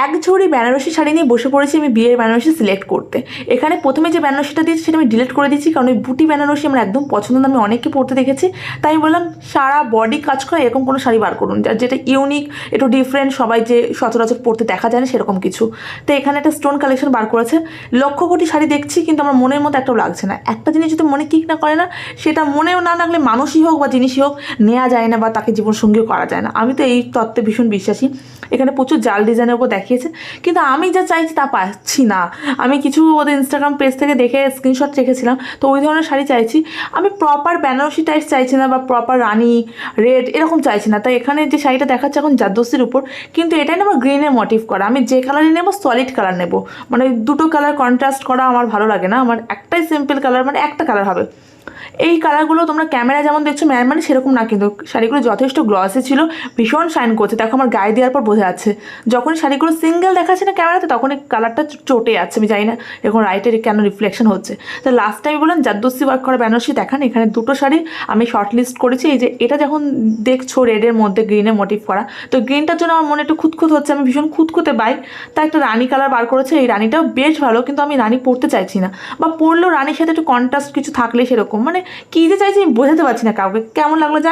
এক ঝুড়ি বেনারসি শাড়ি নিয়ে বসে পড়েছি আমি বিয়ের বেনারসি সিলেক্ট করতে। এখানে প্রথমে যে বেনারসিটা দিয়েছি সেটা আমি ডিলিট করে দিয়েছি কারণ ওই বুটি বেনারসি আমার একদম পছন্দ না, আমি অনেককে পড়তে দেখেছি। তাই বললাম, সারা বডি কাজ করে এরকম কোনো শাড়ি বার করুন, যার যেটা ইউনিক একটু ডিফারেন্ট সবাই যে সচরাচর পড়তে দেখা যায় না সেরকম কিছু। তো এখানে একটা স্টোন কালেকশন বার করেছে। লক্ষ কোটি শাড়ি দেখছি কিন্তু আমার মনের মতো একটাও লাগছে না। একটা জিনিস যদি মনে কিক না করে না, সেটা মনেও না লাগলে মানুষই হোক বা জিনিসই হোক নেওয়া যায় না বা তাকে জীবনসঙ্গীও করা যায় না। আমি তো এই তত্ত্বে ভীষণ বিশ্বাসী। এখানে প্রচুর জাল ডিজাইনের উপর দেখিয়েছে। কিন্তু আমি যা চাইছি তা পাচ্ছি না। আমি কিছু ওদের ইনস্টাগ্রাম পেজ থেকে দেখে স্ক্রিনশট রেখেছিলাম। তো ওই ধরনের শাড়ি চাইছি। আমি প্রপার বেনারসি টাইপ চাইছি না বা প্রপার রানি রেড এরকম চাইছি না। তাই এখানে যে শাড়িটা দেখাচ্ছে এখন জাদ্দস্তির উপর, কিন্তু এটাই না আমার গ্রিনের মোটিভ করা। আমি যে কালারই নেব সলিড কালার নেব। মানে দুটো কালার কন্ট্রাস্ট করা আমার ভালো লাগে না। আমার একটাই সিম্পল কালার মানে একটা কালার হবে। এই কালারগুলো তোমরা ক্যামেরা যেমন দেখছ ম্যান মানে সেরকম না কিন্তু। শাড়িগুলো যথেষ্ট গ্লসে ছিল, ভীষণ শাইন করছে। দেখো আমার গায়ে দেওয়ার পর বোঝা যাচ্ছে। যখন শাড়িগুলো সিঙ্গেল দেখাচ্ছে না ক্যামেরাতে, তখন এই কালারটা চটে যাচ্ছে, আমি জানি না এখন রাইটের কেন রিফ্লেকশন হচ্ছে। তো লাস্ট টাইম বললাম জাদ্দস্তি ওয়ার্ক করা বেনারসি দেখান, এখানে দুটো শাড়ি আমি শর্ট লিস্ট করেছি। এই যে এটা যখন দেখছ রেডের মধ্যে গ্রিনের মোটিভ করা, তো গ্রিনটার জন্য আমার মনে একটু খুঁতখুত হচ্ছে, আমি ভীষণ খুঁতখুঁতে বাই তা একটা রানী কালার বার করেছে, এই রানীটাও বেশ ভালো, কিন্তু আমি রানী পরতে চাইছি না। বা পরলেও রানীর সাথে একটু কন্ট্রাস্ট কিছু থাকলে সেরকম মানে কী যে চাইছি আমি বোঝাতে পারছি না কাউকে। কেমন লাগল